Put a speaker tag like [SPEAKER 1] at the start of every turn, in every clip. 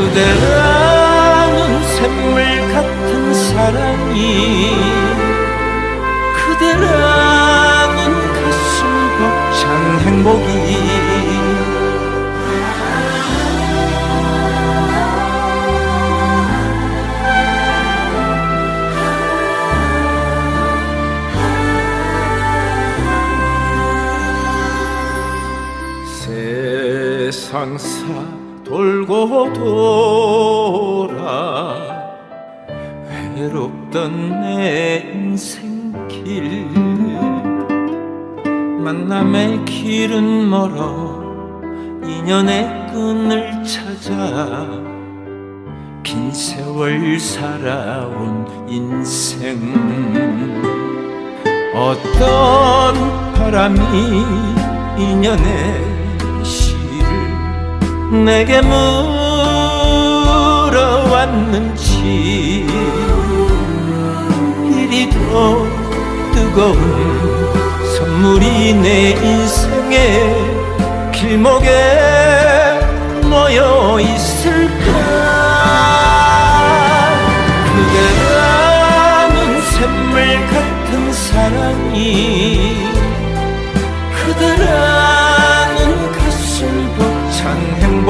[SPEAKER 1] 그대라는 샘물 같은 사랑이 그대라는 가슴 벅찬 행복이 세상사 돌고 돌아 외롭던 내 인생길. 만남의 길은 멀어 인연의 끈을 찾아 긴 세월 살아온 인생. 어떤 바람이 인연의 내게 물어왔는지 이리도 뜨거운 선물이 내 인생의 길목에 모여 있을까? 그대라는 샘물 같은 사랑이 벅찬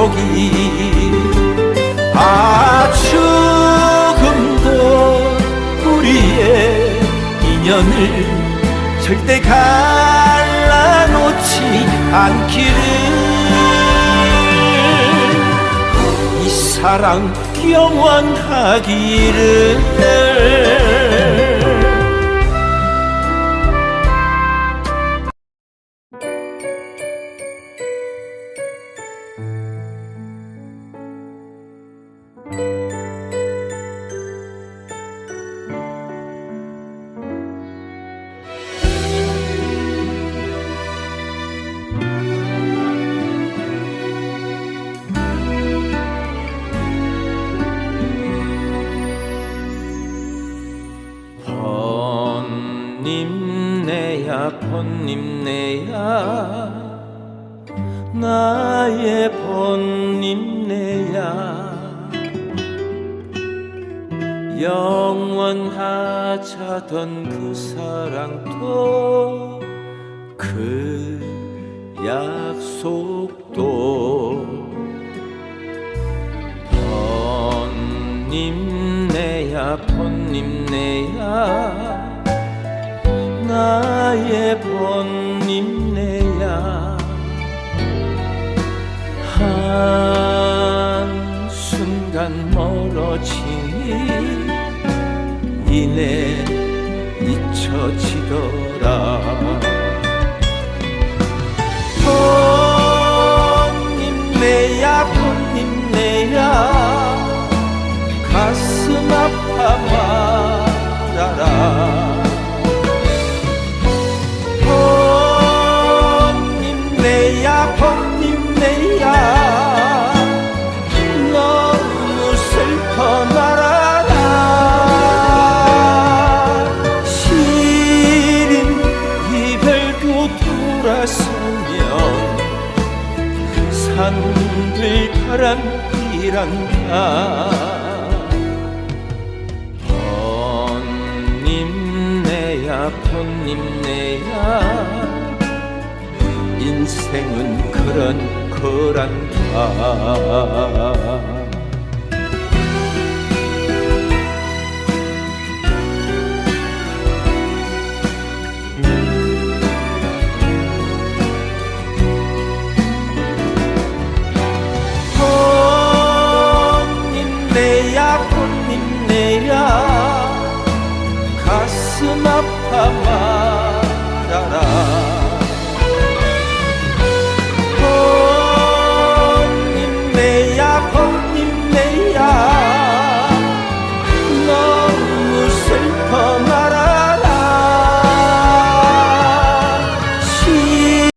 [SPEAKER 1] 행복이 아 조금도 우리의 인연을 절대 갈라놓지 않기를. 이 사랑 영원하기를 번님내야 나의 번님내야. 영원하자던 그 사랑도 그 약속도 번님내야 번님내야. 나 의 번님내야. 한순간 멀어지니 이내 잊혀지더라. 번님내야 번님내야. 가슴 아파 이란다 번님내야 번님내야 인생은 그런 거란다 sınav tamam